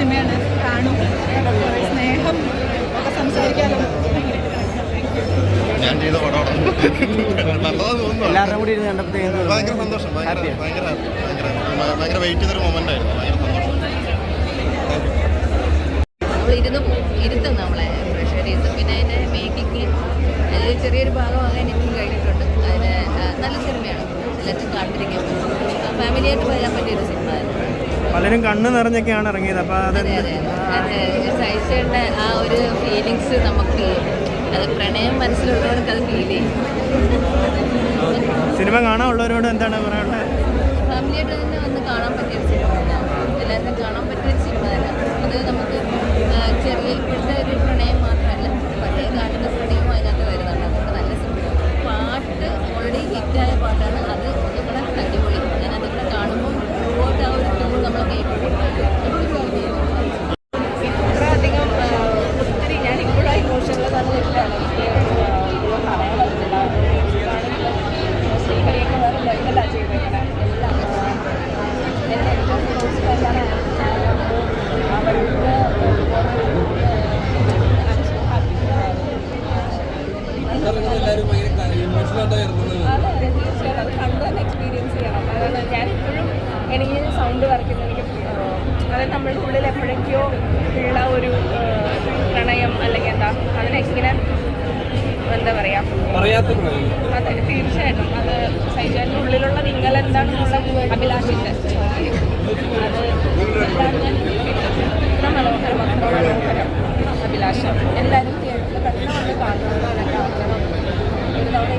സിനിമയാണ് കാണും. സ്നേഹം ഒക്കെ സംസാരിക്കാനും ഞാൻ ചെയ്ത ഇരുത്തും നമ്മളെ. പ്രഷർ ഇരുത്തും. പിന്നെ അതിന്റെ മേക്കിങ് ചെറിയൊരു ഭാഗം ആകാൻ എനിക്കും കഴിഞ്ഞിട്ടുണ്ട്. അതിന് നല്ല സിനിമയാണ്. എല്ലാവരും കാത്തിരിക്കാൻ ഫാമിലിയായിട്ട് പോയാൻ പറ്റിയൊരു സിനിമ. പലരും കണ്ണ് നിറഞ്ഞൊക്കെയാണ് ഇറങ്ങിയത്. അപ്പൊ അത് ശൈശയുടെ ആ ഒരു ഫീലിങ്സ് നമുക്ക് പ്രണയം സിനിമ കാണാനുള്ളവരോട് എന്താണ് പറയാനുള്ളത്? പാട്ട് ഓൾറെഡി ഹിറ്റായ പാട്ടാണ് അത് നിങ്ങളെ അടിപൊളി ഇങ്ങനെ എന്താ പറയാ? അതെ തീർച്ചയായിട്ടും. അത് സൈജാന്റെ ഉള്ളിലുള്ള നിങ്ങൾ എന്താണെന്നുള്ള അഭിലാഷിന്റെ? അത് മനോഹരം അത്ര മനോഹരം അഭിലാഷം. എല്ലാവരും തിയേറ്ററിൽ പെട്ടെന്ന് വന്ന് കാണണമെന്നാണ് ആഗ്രഹം ഒരു തവണ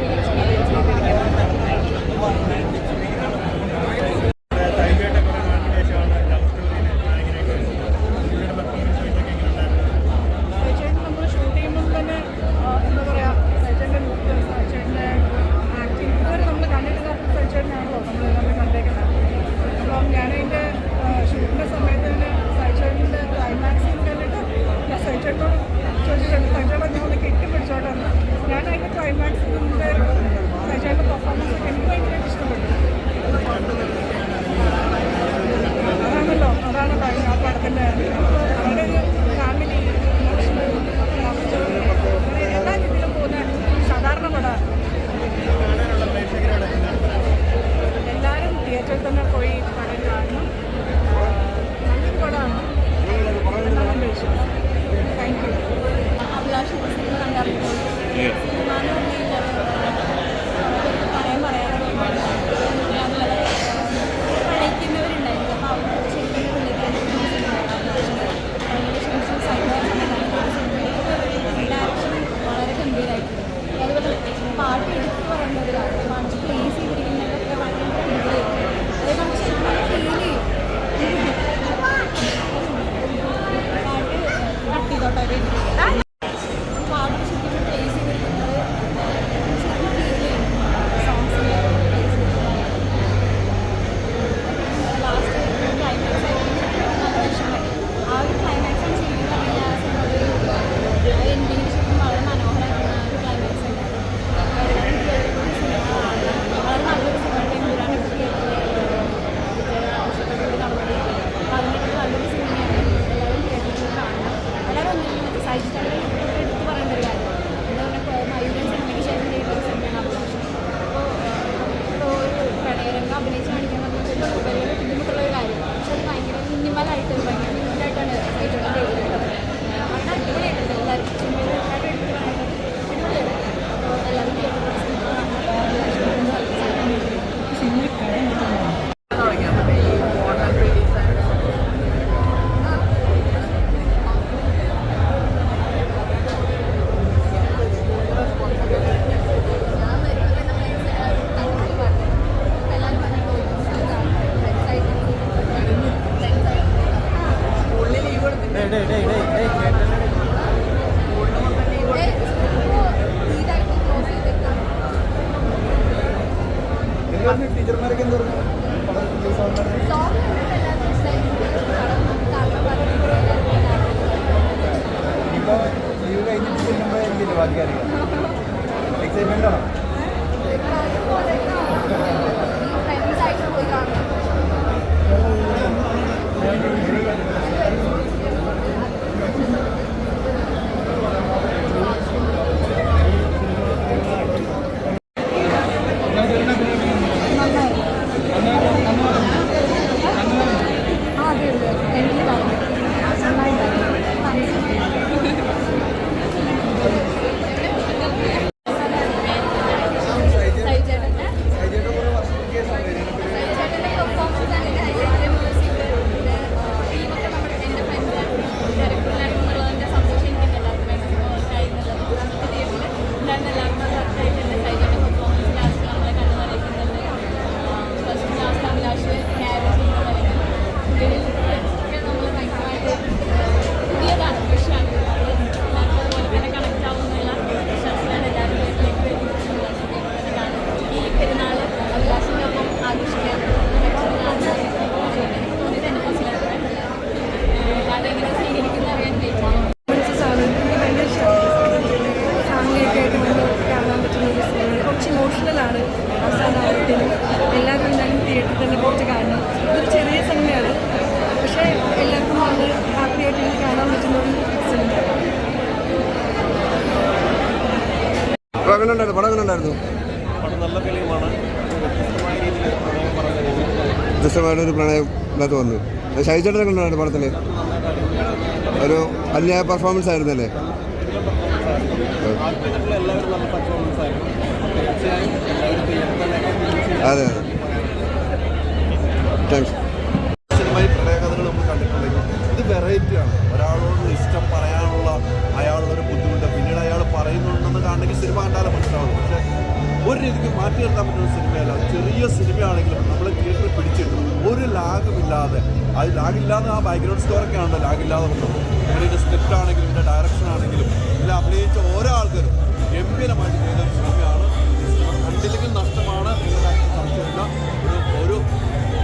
Yeah. ബാക്കി അറിയാം? എക്സൈറ്റ്മെന്റ് ആണോ? അപ്പോൾ എങ്ങനെ ഉണ്ടായിരുന്നു പടം അങ്ങനെ ഉണ്ടായിരുന്നു നല്ല ഫിലിമാണ് വ്യത്യസ്തമായിട്ട് ഒരു പ്രണയം ഇതിനകത്ത് വന്നു ഷൈചേട്ടൻ എങ്ങനെ ഉണ്ടായിരുന്നു പടത്തിൽ ഒരു അന്യായ പെർഫോമൻസ് ആയിരുന്നു experience അതെ ചെറിയ സിനിമയാണെങ്കിലും നമ്മൾ തിയേറ്ററിൽ പിടിച്ചിട്ടു ഒരു ലാഗുമില്ലാതെ അത് ലാഗില്ലാതെ ആ ബാക്ക്ഗ്രൗണ്ട് സ്കോറൊക്കെ ആണല്ലോ ലാഗില്ലാതെ വന്നത്. ഇതിന്റെ സ്ക്രിപ്റ്റ് ആണെങ്കിലും ഇതിന്റെ ഡയറക്ഷൻ ആണെങ്കിലും എല്ലാം അഭിനയിച്ച ഓരോ ആൾക്കാരും ഗംഭീരമായിട്ട് ചെയ്ത സിനിമയാണ്. കണ്ടില്ലെങ്കിൽ നഷ്ടമാണ് എന്ന കാര്യത്തിൽ സംശയമില്ല. ഒരു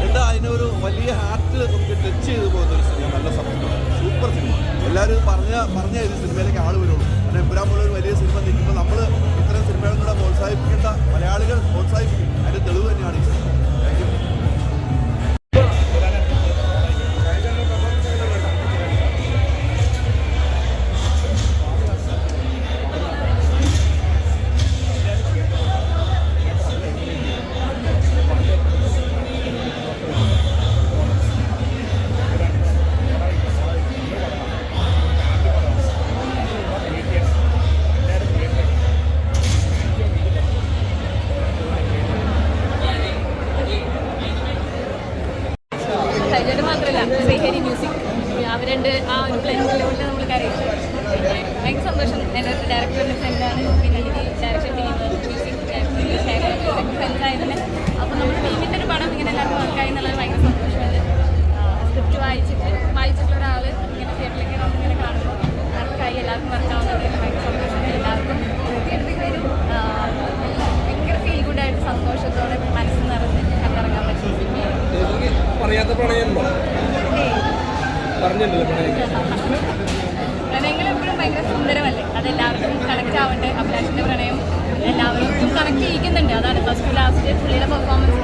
എന്താ അതിനൊരു വലിയ ഹാർട്ട് നമുക്ക് ടച്ച് ചെയ്ത് പോകുന്ന ഒരു സിനിമ നല്ല സബ്ജക്റ്റാണ് സൂപ്പർ സിനിമ. എല്ലാവരും പറഞ്ഞ പറഞ്ഞ ഒരു സിനിമയിലേക്ക് ആൾ വരുള്ളൂ. കാരണം എമ്പുരാൻ ഒരു വലിയ സിനിമ നിൽക്കുമ്പോൾ നമ്മൾ ഇത്തരം സിനിമകളും കൂടെ പ്രോത്സാഹിപ്പിക്കേണ്ട മലയാളികൾ പ്രോത്സാഹിപ്പിക്കും. അതിൻ്റെ തെളിവ് തന്നെയാണ് പ്രണയങ്ങൾ എപ്പോഴും ഭയങ്കര സുന്ദരമല്ലേ? അതെല്ലാവർക്കും കണക്ട് ആവട്ടെ. അഭിലാഷിന്റെ പ്രണയം എല്ലാവർക്കും കണക്ട് ചെയ്യിക്കുന്നുണ്ട്. അതാണ് ഫസ്റ്റ് ലാസ്റ്റ് പുള്ളിയുടെ പെർഫോമൻസ്